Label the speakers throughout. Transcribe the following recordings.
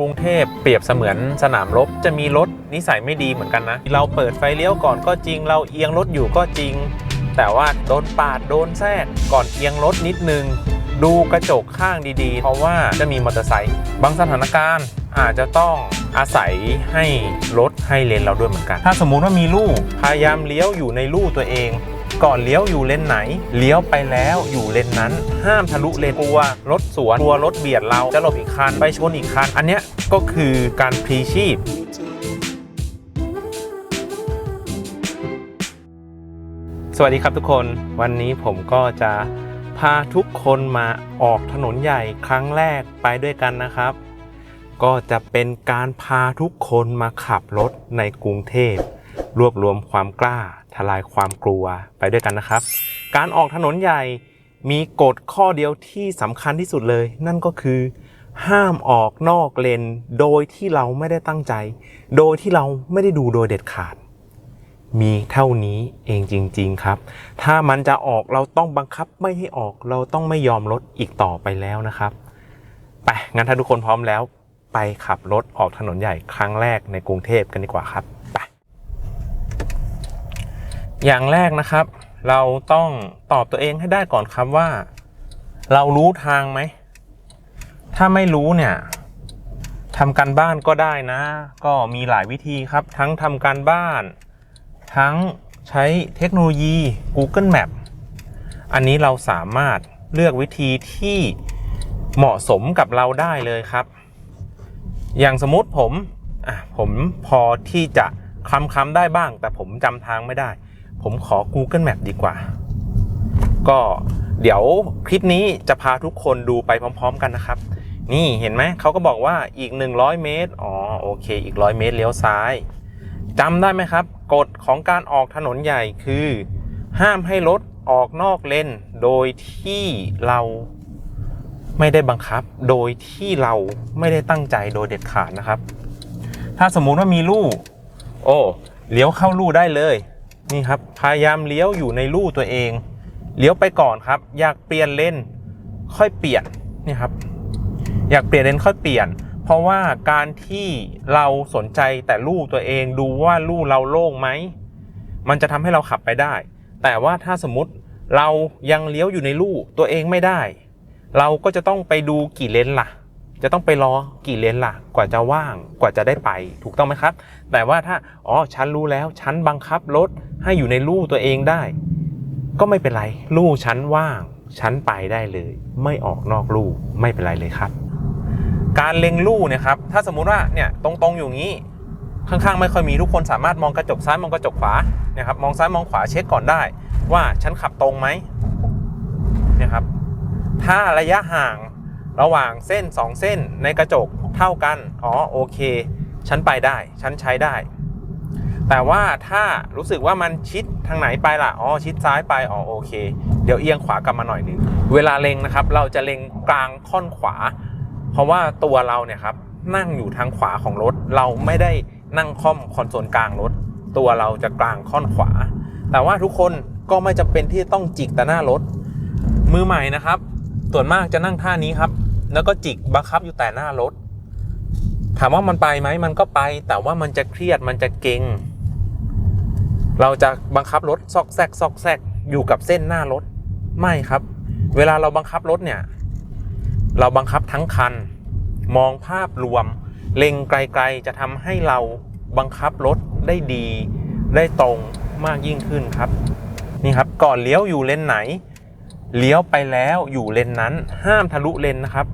Speaker 1: กรุงเทพเปรียบเสมือนสนามรบจะมีรถนิสัยไม่ดีเหมือนกันนะ เราเปิดไฟเลี้ยวก่อนก็จริง เราเอียงรถอยู่ก็จริง แต่ว่าโดนปาดโดนแทรกก่อนเอียงรถนิดนึง ดูกระจกข้างดีๆ เพราะว่าจะมีมอเตอร์ไซค์บางสถานการณ์อาจจะต้องอาศัยให้รถให้เลนเราด้วยเหมือนกัน ถ้าสมมุติว่ามีลู่พยายามเลี้ยวอยู่ในลู่ตัวเอง ก่อนเลี้ยวอยู่เลนไหน เลี้ยวไปแล้วอยู่เลนนั้น ห้ามทะลุเลนกลัวรถสวนกลัวรถเบียดเราจะหลบอีกคันไปชนอีกคัน อันเนี้ยก็คือการพลีชีพสวัสดีครับทุกคนวันนี้ผมก็จะพาทุกคนมาออกถนนใหญ่ครั้งแรกไปด้วยกันนะครับ ก็จะเป็นการพาทุกคนมาขับรถในกรุงเทพ รวบรวมความกล้า ทลายความกลัวไปด้วยกันนะครับ การออกถนนใหญ่มีกฎข้อเดียวที่สำคัญที่สุดเลย นั่นก็คือ ห้ามออกนอกเลน โดยที่เราไม่ได้ตั้งใจ โดยที่เราไม่ได้ดูโดยเด็ดขาด มีเท่านี้เองจริง ๆครับ ถ้ามันจะออกเราต้องบังคับไม่ให้ออกเราต้องไม่ยอมลดอีกต่อไปแล้วนะครับไปงั้นถ้าทุกคนพร้อมแล้ว ไปขับรถออกถนนใหญ่ครั้งแรกในกรุงเทพกันดีกว่าครับ อย่างแรกนะครับ เราต้องตอบตัวเองให้ได้ก่อนครับว่า เรารู้ทางไหม ถ้าไม่รู้เนี่ยทำการบ้านก็ได้นะ ก็มีหลายวิธีครับ ทั้งทำการบ้าน ทั้งใช้เทคโนโลยี Google Map อันนี้เราสามารถเลือกวิธีที่เหมาะสมกับเราได้เลยครับ อย่างสมมติผม อะ ผมพอที่จะคำคำได้บ้าง แต่ผมจำทางไม่ได้ ผมขอ Google Map ดีกว่า ก็เดี๋ยวคลิปนี้จะพาทุกคนดูไปพร้อม ๆ กันนะครับ นี่เห็นไหมเขาก็บอกว่าอีก 100 เมตร อ๋อโอเค อีก 100 เมตรเลี้ยวซ้ายจำได้ไหมครับ กฎของการออกถนนใหญ่คือ ห้ามให้รถออกนอกเลนโดยที่เราไม่ได้บังคับ โดยที่เราไม่ได้ตั้งใจโดยเด็ดขาดนะครับ ถ้าสมมุติว่ามีลู่โอ้เลี้ยวเข้าลู่ได้เลย นี่ครับพยายามเลี้ยวอยู่ในลู่ตัวเอง เลี้ยวไปก่อนครับ อยากเปลี่ยนเลนค่อยเปลี่ยนนี่ครับ อยากเปลี่ยนเลนค่อยเปลี่ยน เพราะว่าการที่เราสนใจแต่ลู่ตัวเองดูว่าลู่เราโล่งไหมมันจะทำให้เราขับไปได้ แต่ว่าถ้าสมมติเรายังเลี้ยวอยู่ในลู่ตัวเองไม่ได้ เราก็จะต้องไปดูกี่เลนล่ะ จะต้องไปรอกี่เลนล่ะ กว่าจะว่างกว่าจะได้ไปถูกต้องไหมครับ แต่ว่าถ้าอ๋อฉันรู้แล้วฉันบังคับรถให้อยู่ในลู่ตัวเองได้ ก็ไม่เป็นไรลู่ฉันว่าง ฉันไปได้เลย ไม่ออกนอกลู่ไม่เป็นไรเลยครับ การเล็งลู่เนี่ยครับถ้าสมมุติว่าเนี่ยตรงๆอยู่งี้ข้างๆไม่ค่อยมีทุกคนสามารถมองกระจกซ้ายมองกระจกขวาเนี่ยครับมองซ้ายมองขวาเช็คก่อนได้ ว่าฉันขับตรงไหมเนี่ยครับถ้าระยะห่าง ระหว่างเส้น 2 เส้นในกระจกเท่ากัน อ๋อโอเค ฉันไปได้ ฉันใช้ได้ แต่ว่าถ้ารู้สึกว่ามันชิดทางไหนไปล่ะ อ๋อชิดซ้ายไป อ๋อโอเค เดี๋ยวเอียงขวากลับมาหน่อยหนึง เวลาเล็งนะครับ เราจะเล็งกลางค่อนขวา เพราะว่าตัวเราเนี่ยครับนั่งอยู่ทางขวาของรถ เราไม่ได้นั่งค่อมคอนโซลกลางรถ ตัวเราจะกลางค่อนขวา แต่ว่าทุกคนก็ไม่จำเป็นที่ต้องจิกแต่หน้ารถ มือใหม่นะครับ ส่วนมากจะนั่งท่านี้ครับ แล้วก็จิกบังคับอยู่แต่หน้ารถ ถามว่ามันไปไหมมันก็ไป แต่ว่ามันจะเครียดมันจะเก่ง เราจะบังคับรถซอกแซกซอกแซกอยู่กับเส้นหน้ารถไม่ครับ เวลาเราบังคับรถเนี่ย เราบังคับทั้งคัน มองภาพรวม เล็งไกลๆจะทำให้เราบังคับรถได้ดี ได้ตรงมากยิ่งขึ้นครับ นี่ครับก่อนเลี้ยวอยู่เลนไหน เลี้ยวไปแล้วอยู่เลนนั้นห้ามทะลุเลนนะครับ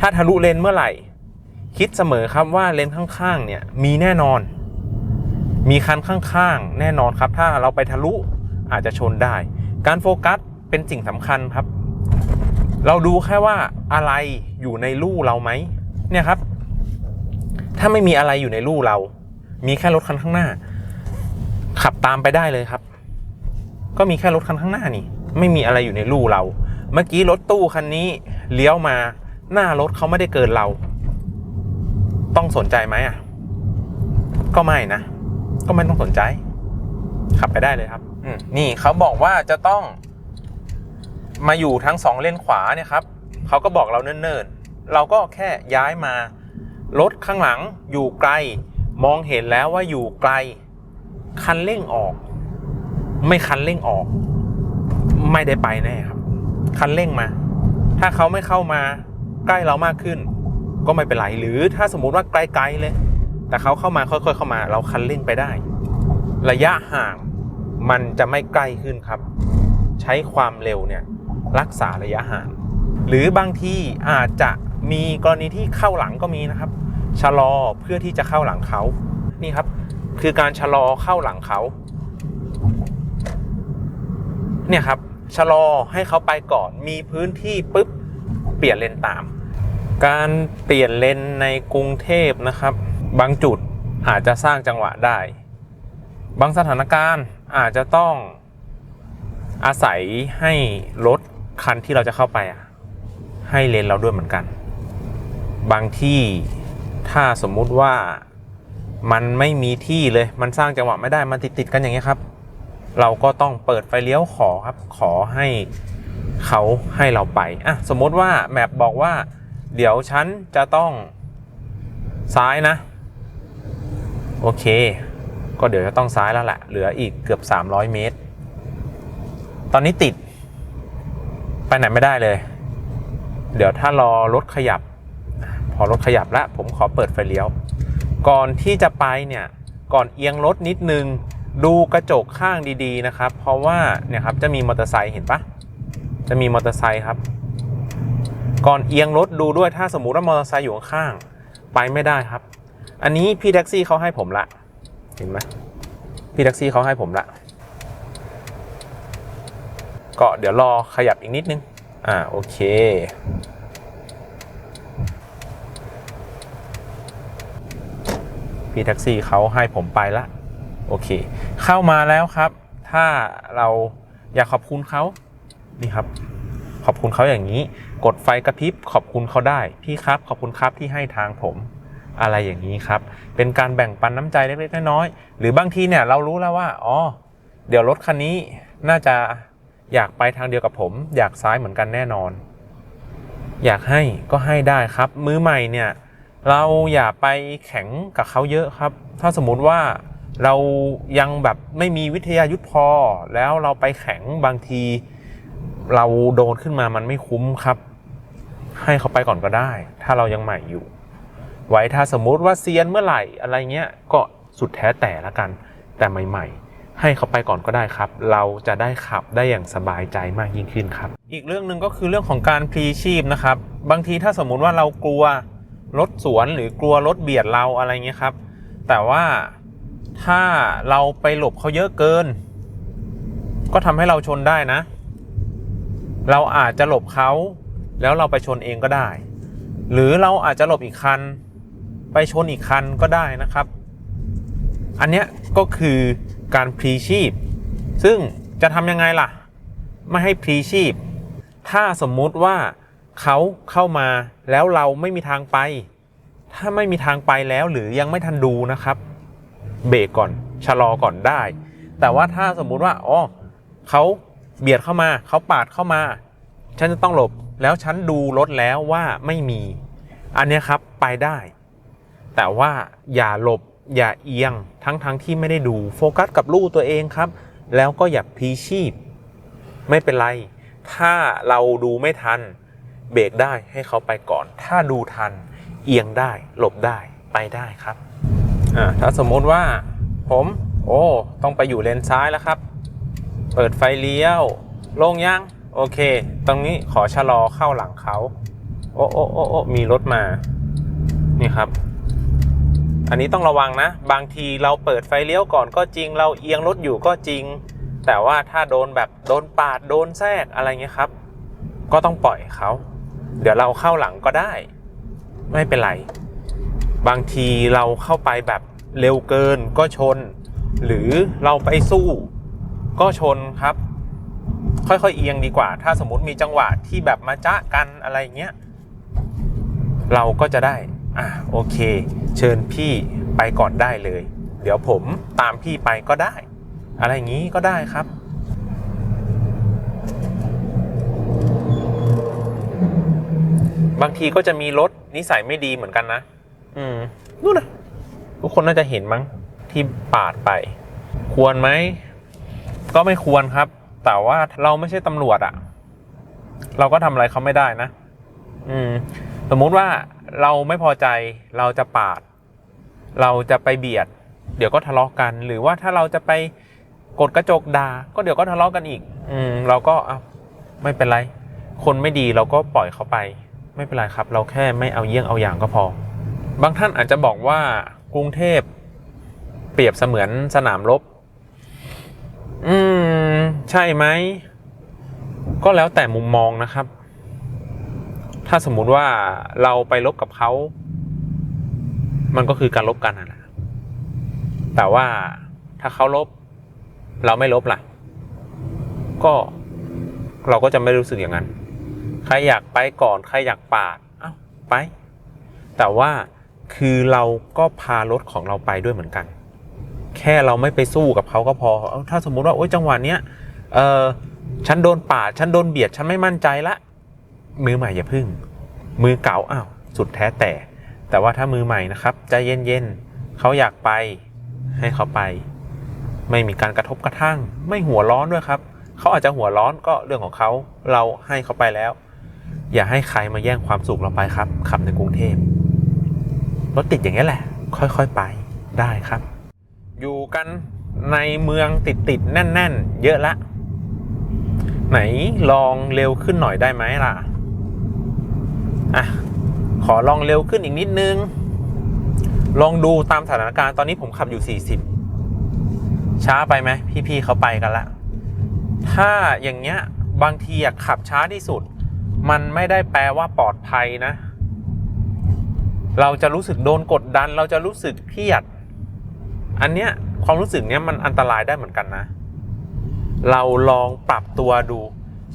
Speaker 1: ถ้าทะลุเลนเมื่อไหร่ คิดเสมอครับว่าเลนข้างๆเนี่ยมีแน่นอน มีคันข้างๆ แน่นอนครับ ถ้าเราไปทะลุอาจจะชนได้ การโฟกัสเป็นสิ่งสำคัญครับ เราดูแค่ว่าอะไรอยู่ในลู่เราไหมเนี่ยครับ ถ้าไม่มีอะไรอยู่ในลู่เรา มีแค่รถคันข้างหน้า ขับตามไปได้เลยครับ ก็มีแค่รถคันข้างหน้านี่ ไม่มีอะไรอยู่ในลู่เรา เมื่อกี้รถตู้คันนี้เลี้ยวมา หน้ารถเขาไม่ได้เกินเรา ต้องสนใจไหมอะ ก็ไม่นะ ก็ไม่ต้องสนใจ ขับไปได้เลยครับนี่เขาบอกว่าจะต้อง มาอยู่ทั้งสองเลนขวาเนี่ยครับเขาก็บอกเราเนิ่นๆ เราก็แค่ย้ายมารถข้างหลังอยู่ไกล มองเห็นแล้วว่าอยู่ไกล คันเร่งออก ไม่คันเร่งออก ไม่ได้ไปแน่ครับ คันเร่งมา ถ้าเขาไม่เข้ามาใกล้เรามากขึ้น ก็ไม่เป็นไรหรือถ้าสมมุติว่าไกลๆเลย แต่เขาเข้ามาค่อยๆเข้ามา เราคันเร่งไปได้ ระยะห่างมันจะไม่ใกล้ขึ้นครับ ใช้ความเร็วเนี่ยรักษาระยะห่าง หรือบางที่อาจจะมีกรณีที่เข้าหลังก็มีนะครับ ชะลอเพื่อที่จะเข้าหลังเขา นี่ครับ คือการชะลอเข้าหลังเขา เนี่ยครับ ชะลอให้เขาไปก่อน มีพื้นที่ปุ๊บเปลี่ยนเลนตาม การเปลี่ยนเลนในกรุงเทพนะครับ บางจุดอาจจะสร้างจังหวะได้ บางสถานการณ์อาจจะต้องอาศัยให้รถคันที่เราจะเข้าไปอะให้เลนเราด้วยเหมือนกัน บางที่ถ้าสมมุติว่ามันไม่มีที่เลยมันสร้างจังหวะไม่ได้มันติดติดๆกันอย่างเงี้ยครับ เราก็ต้องเปิดไฟเลี้ยวขอครับขอให้เขาให้เราไปอะสมมติว่าแมปบอกว่า เดี๋ยวฉันจะต้องซ้ายนะ โอเค ก็เดี๋ยวจะต้องซ้ายแล้วแหละเหลืออีกเกือบ 300 เมตร ตอนนี้ติด ไปไหนไม่ได้เลย เดี๋ยวถ้ารอรถขยับ พอรถขยับแล้วผมขอเปิดไฟเลี้ยว ก่อนที่จะไปเนี่ย ก่อนเอียงรถนิดนึง ดูกระจกข้างดีๆนะครับ เพราะว่าเนี่ยครับจะมีมอเตอร์ไซค์เห็นปะจะมีมอเตอร์ไซค์ครับ ก่อนเอียงรถดูด้วยถ้าสมมุติว่ามอเตอร์ไซค์อยู่ข้างไปไม่ได้ครับ อันนี้พี่แท็กซี่เขาให้ผมละ เห็นไหมพี่แท็กซี่เขาให้ผมละ ก็เดี๋ยวรอขยับอีกนิดนึง อ่าโอเคพี่แท็กซี่เขาให้ผมไปละ โอเค เข้ามาแล้วครับ ถ้าเราอยากขอบคุณเขานี่ครับ ขอบคุณเขาอย่างนี้ กดไฟกระพริบขอบคุณเขาได้พี่ครับ ขอบคุณครับที่ให้ทางผมอะไรอย่างนี้ครับ เป็นการแบ่งปันน้ำใจเล็กๆน้อยๆหรือบางทีเนี่ยเรารู้แล้วว่าอ๋อเดี๋ยวรถคันนี้น่าจะอยากไปทางเดียวกับผม อยากซ้ายเหมือนกันแน่นอน อยากให้ก็ให้ได้ครับ มือใหม่เนี่ย เราอย่าไปแข็งกับเขาเยอะครับ ถ้าสมมุติว่า เรายังแบบไม่มีวิทยายุทธพอ แล้วเราไปแข็งบางที เราโดนขึ้นมามันไม่คุ้มครับ ให้เขาไปก่อนก็ได้ ถ้าเรายังใหม่อยู่ ไว้ถ้าสมมุติว่าเซียนเมื่อไหร่อะไรเงี้ยก็สุดแท้แต่ละกัน แต่ใหม่ ๆ ให้เขาไปก่อนก็ได้ครับ เราจะได้ขับได้อย่างสบายใจมากยิ่งขึ้นครับ อีกเรื่องหนึ่งก็คือเรื่องของการพลีชีพนะครับ บางทีถ้าสมมุติว่าเรากลัวรถสวนหรือกลัวรถเบียดเราอะไรเงี้ยครับ แต่ว่า ถ้าเราไปหลบเขาเยอะเกิน ก็ทำให้เราชนได้นะ เราอาจจะหลบเขา แล้วเราไปชนเองก็ได้ หรือเราอาจจะหลบอีกคัน ไปชนอีกคันก็ได้นะครับ อันเนี้ยก็คือการพลีชีพ ซึ่งจะทำยังไงล่ะ ไม่ให้พลีชีพ ถ้าสมมุติว่าเขาเข้ามาแล้วเราไม่มีทางไป ถ้าไม่มีทางไปแล้วหรือยังไม่ทันดูนะครับ เบรกก่อนชะลอก่อนได้ แต่ว่าถ้าสมมุติว่าอ๋อเขาเบียดเข้ามาเขาปาดเข้ามา ฉันจะต้องหลบแล้วฉันดูรถแล้วว่าไม่มี อันนี้ครับไปได้ แต่ว่าอย่าหลบอย่าเอียงทั้งทั้งที่ไม่ได้ดูโฟกัสกับลูกตัวเองครับ แล้วก็อย่าพีชีพ ไม่เป็นไร ถ้าเราดูไม่ทัน เบรกได้ให้เขาไปก่อน ถ้าดูทัน เอียงได้ หลบได้ไปได้ครับ อ่าถ้าสมมุติว่าผม โอ้ต้องไปอยู่เลนซ้ายแล้วครับ เปิดไฟเลี้ยว ลงยัง โอเค ตรงนี้ขอชะลอเข้าหลังเขา โอ้โอ้โอ้โอ้มีรถมา นี่ครับ อันนี้ต้องระวังนะ บางทีเราเปิดไฟเลี้ยวก่อนก็จริง เราเอียงรถอยู่ก็จริง แต่ว่าถ้าโดนแบบโดนปาดโดนแทรกอะไรเงี้ยครับ ก็ต้องปล่อยเขา เดี๋ยวเราเข้าหลังก็ได้ ไม่เป็นไร บางทีเราเข้าไปแบบเร็วเกินก็ชน หรือเราไปสู้ก็ชนครับ ค่อยๆเอียงดีกว่า ถ้าสมมติมีจังหวะที่แบบมาจ้ากันอะไรเงี้ย เราก็จะได้ อะโอเค เชิญพี่ไปก่อนได้เลย เดี๋ยวผมตามพี่ไปก็ได้ อะไรอย่างนี้ก็ได้ครับบางทีก็จะมีรถนิสัยไม่ดีเหมือนกันนะ อืมนู่นนะทุกคนน่าจะเห็นมั้งที่ปาดไป ควรไหม ก็ไม่ควรครับ แต่ว่าเราไม่ใช่ตำรวจอะเราก็ทำอะไรเขาไม่ได้นะ อืม สมมุติว่าเราไม่พอใจเราจะปาด เราจะไปเบียด เดี๋ยวก็ทะเลาะกัน หรือว่าถ้าเราจะไปกดกระจกด่าก็เดี๋ยวก็ทะเลาะกันอีก อืม เราก็อะไม่เป็นไร คนไม่ดีเราก็ปล่อยเขาไป ไม่เป็นไรครับ เราแค่ไม่เอาเยี่ยงเอาอย่างก็พอ บางท่านอาจจะบอกว่ากรุงเทพเปรียบเสมือนสนามรบ อืม ใช่ไหม ก็แล้วแต่มุมมองนะครับ ถ้าสมมุติว่าเราไปลบกับเขา มันก็คือการลบกันนะแต่ว่าถ้าเขาลบ เราไม่ลบล่ะ ก็เราก็จะไม่รู้สึกอย่างนั้น ใครอยากไปก่อน ใครอยากปาด เอ้าไป แต่ว่า คือเราก็พารถของเราไปด้วยเหมือนกัน แค่เราไม่ไปสู้กับเขาก็พอ ถ้าสมมุติว่าโอ๊ยจังหวะเนี้ยเออฉันโดนปาดฉันโดนเบียดฉันไม่มั่นใจละ มือใหม่อย่าพึ่ง มือเก่าอ้าวสุดแท้แต่ แต่ว่าถ้ามือใหม่นะครับใจเย็นๆเขาอยากไปให้เขาไป ไม่มีการกระทบกระทั่ง ไม่หัวร้อนด้วยครับเขาอาจจะหัวร้อนก็เรื่องของเขาเราให้เขาไปแล้ว อย่าให้ใครมาแย่งความสุขเราไปครับขับในกรุงเทพ รถติดอย่างนี้แหละ ค่อยๆไปได้ครับ อยู่กันในเมืองติดติดๆแน่น ๆ เยอะละ ไหนลองเร็วขึ้นหน่อยได้ไหมล่ะอะขอลองเร็วขึ้นอีกนิดนึง ลองดูตามสถานการณ์ตอนนี้ผมขับอยู่ 40 ช้าไปไหมพี่ๆเขาไปกันละ ถ้าอย่างเงี้ยบางทีอยากขับช้าที่สุด มันไม่ได้แปลว่าปลอดภัยนะ เราจะรู้สึกโดนกดดัน เราจะรู้สึกเครียด อันเนี้ยความรู้สึกเนี้ยมันอันตรายได้เหมือนกันนะ เราลองปรับตัวดู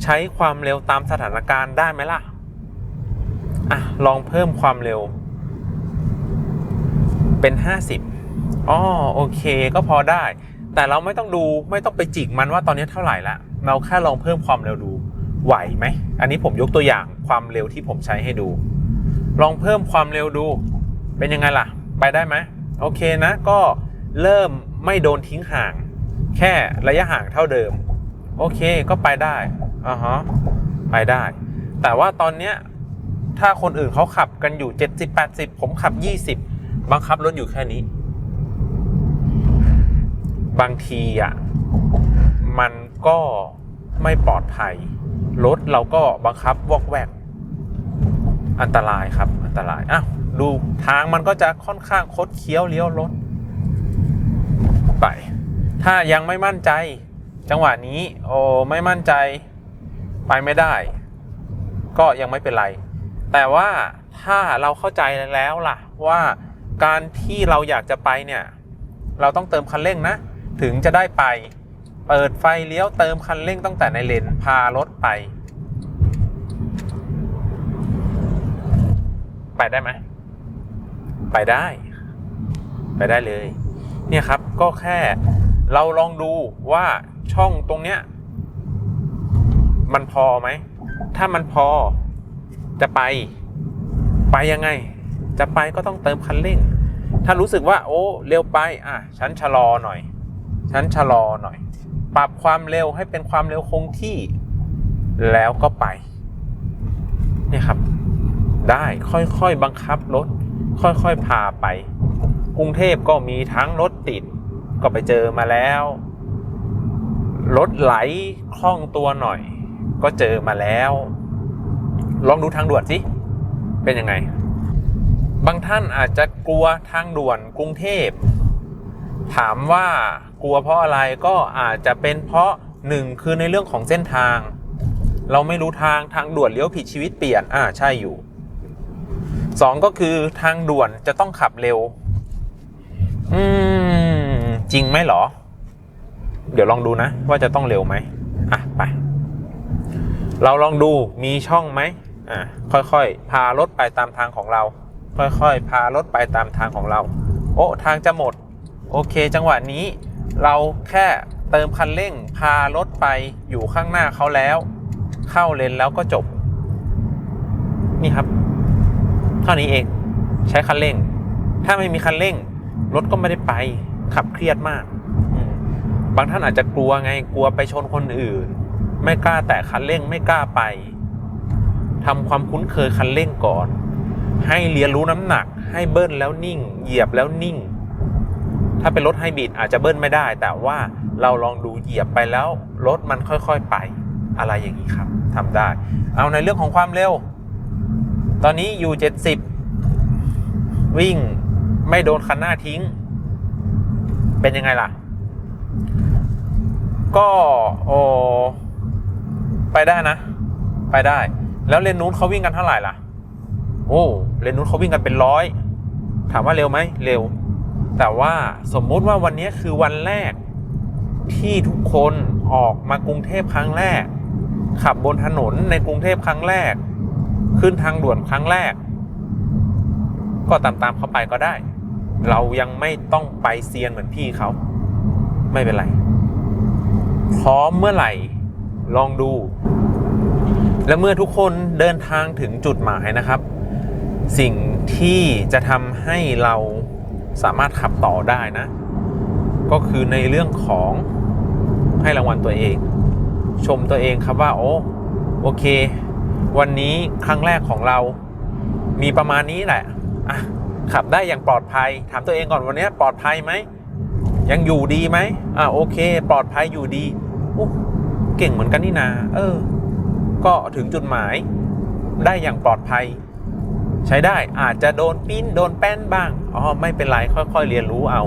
Speaker 1: ใช้ความเร็วตามสถานการณ์ได้ไหมล่ะอะลองเพิ่มความเร็ว เป็น 50อ๋อโอเคก็พอได้ แต่เราไม่ต้องดูไม่ต้องไปจิกมันว่าตอนนี้เท่าไหร่ละเราแค่ลองเพิ่มความเร็วดูไหวไหม อันนี้ผมยกตัวอย่างความเร็วที่ผมใช้ให้ดู ลองเพิ่มความเร็วดู เป็นยังไงล่ะ ไปได้ไหมโอเคนะ ก็เริ่มไม่โดนทิ้งห่าง แค่ระยะห่างเท่าเดิม โอเคก็ไปได้อ่าฮะไปได้ แต่ว่าตอนเนี้ยถ้าคนอื่นเขาขับกันอยู่ 70 80 ผมขับ 20 บังคับรถอยู่แค่นี้ บางทีอะมันก็ไม่ปลอดภัย รถเราก็บังคับวอกแวก อันตรายครับ อันตรายอ้าวดูทางมันก็จะค่อนข้างคดเคี้ยวเลี้ยวรถไป ถ้ายังไม่มั่นใจ จังหวะนี้ โอ้ไม่มั่นใจไปไม่ได้ ก็ยังไม่เป็นไร แต่ว่าถ้าเราเข้าใจแล้วล่ะ ว่าการที่เราอยากจะไปเนี่ย เราต้องเติมคันเร่งนะ ถึงจะได้ไป เปิดไฟเลี้ยวเติมคันเร่งตั้งแต่ในเลนพารถไป ไปได้ไหม ไปได้ ไปได้เลย เนี่ยครับ ก็แค่เราลองดูว่าช่องตรงเนี้ย มันพอไหม ถ้ามันพอจะไป ไปยังไง จะไปก็ต้องเติมคันเร่ง ถ้ารู้สึกว่า โอ้ เร็วไป อะ ฉันชะลอหน่อย ฉันชะลอหน่อย ปรับความเร็วให้เป็นความเร็วคงที่ แล้วก็ไป เนี่ยครับ ได้ค่อยๆบังคับรถ ค่อยๆพาไป กรุงเทพก็มีทั้งรถติด ก็ไปเจอมาแล้วรถไหลคล่องตัวหน่อย ก็เจอมาแล้ว ลองดูทางด่วนสิ เป็นยังไง บางท่านอาจจะกลัวทางด่วนกรุงเทพ ถามว่ากลัวเพราะอะไรก็อาจจะเป็นเพราะหนึ่งคือในเรื่องของเส้นทาง เราไม่รู้ทางทางด่วนเลี้ยวผิดชีวิตเปลี่ยนอ่าใช่อยู่ สองก็คือทางด่วนจะต้องขับเร็ว อืม จริงไหมเหรอ เดี๋ยวลองดูนะ ว่าจะต้องเร็วไหมอะไป เราลองดูมีช่องไหมอะค่อยๆ พารถไปตามทางของเรา ค่อยๆ พารถไปตามทางของเรา โอ้ทางจะหมด โอเค จังหวะนี้ เราแค่เติมคันเร่ง พารถไปอยู่ข้างหน้าเขาแล้ว เข้าเลนแล้วก็จบ นี่ครับ เท่านี้เองใช้คันเร่ง ถ้าไม่มีคันเร่ง รถก็ไม่ได้ไปขับเครียดมาก บางท่านอาจจะกลัวไงกลัวไปชนคนอื่น ไม่กล้าแตะคันเร่งไม่กล้าไปทำความคุ้นเคยคันเร่งก่อน ให้เรียนรู้น้ำหนัก ให้เบิ้ลแล้วนิ่ง เหยียบแล้วนิ่ง ถ้าเป็นรถไฮบริดอาจจะเบิ้ลไม่ได้ แต่ว่าเราลองดูเหยียบไปแล้วรถมันค่อยๆไป อะไรอย่างนี้ครับทำได้ เอาในเรื่องของความเร็ว ตอนนี้อยู่เจ็ดสิบวิ่งไม่โดนคันหน้าทิ้ง เป็นยังไงล่ะ ก็โอไปได้นะ ไปได้ แล้วเลนนู้นเขาวิ่งกันเท่าไหร่ล่ะ โอ้เลนนู้นเขาวิ่งกันเป็นร้อย ถามว่าเร็วไหมเร็ว แต่ว่าสมมุติว่าวันนี้คือวันแรก ที่ทุกคนออกมากรุงเทพครั้งแรก ขับบนถนนในกรุงเทพครั้งแรก ขึ้นทางด่วนครั้งแรก ก็ตามตามๆเขาไปก็ได้ เรายังไม่ต้องไปเซียนเหมือนพี่เขา ไม่เป็นไร พร้อมเมื่อไหร่ ลองดู และเมื่อทุกคนเดินทางถึงจุดหมายนะครับ สิ่งที่จะทำให้เราสามารถขับต่อได้นะ ก็คือในเรื่องของให้รางวัลตัวเอง ชมตัวเองครับว่า โอ้โอเค วันนี้ครั้งแรกของเรามีประมาณนี้แหละอะขับได้อย่างปลอดภัย ถามตัวเองก่อนวันนี้ปลอดภัยไหม ยังอยู่ดีไหมอ่าโอเค ปลอดภัยอยู่ดีโอ้เก่งเหมือนกันนี่นา เออ ก็ถึงจุดหมายได้อย่างปลอดภัย ใช้ได้อาจจะโดนปิ้นโดนแป้นบ้างอ๋อไม่เป็นไรค่อยๆเรียนรู้เอา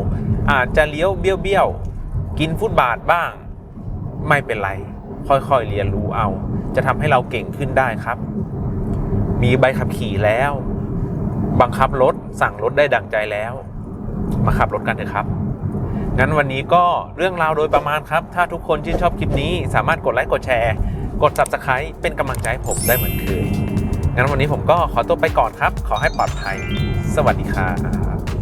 Speaker 1: อาจจะเลี้ยวเบี้ยวๆกินฟุตบาทบ้าง ไม่เป็นไร ค่อยๆเรียนรู้เอา จะทำให้เราเก่งขึ้นได้ครับ มีใบขับขี่แล้ว บังคับรถสั่งรถได้ดังใจแล้ว มาขับรถกันเถอะครับ งั้นวันนี้ก็เรื่องราวโดยประมาณครับ ถ้าทุกคนชื่นชอบคลิปนี้ สามารถกดไลค์กดแชร์ กด subscribe เป็นกำลังใจให้ผมได้เหมือนเคยงั้นวันนี้ผมก็ขอตัวไปก่อนครับ ขอให้ปลอดภัย สวัสดีครับ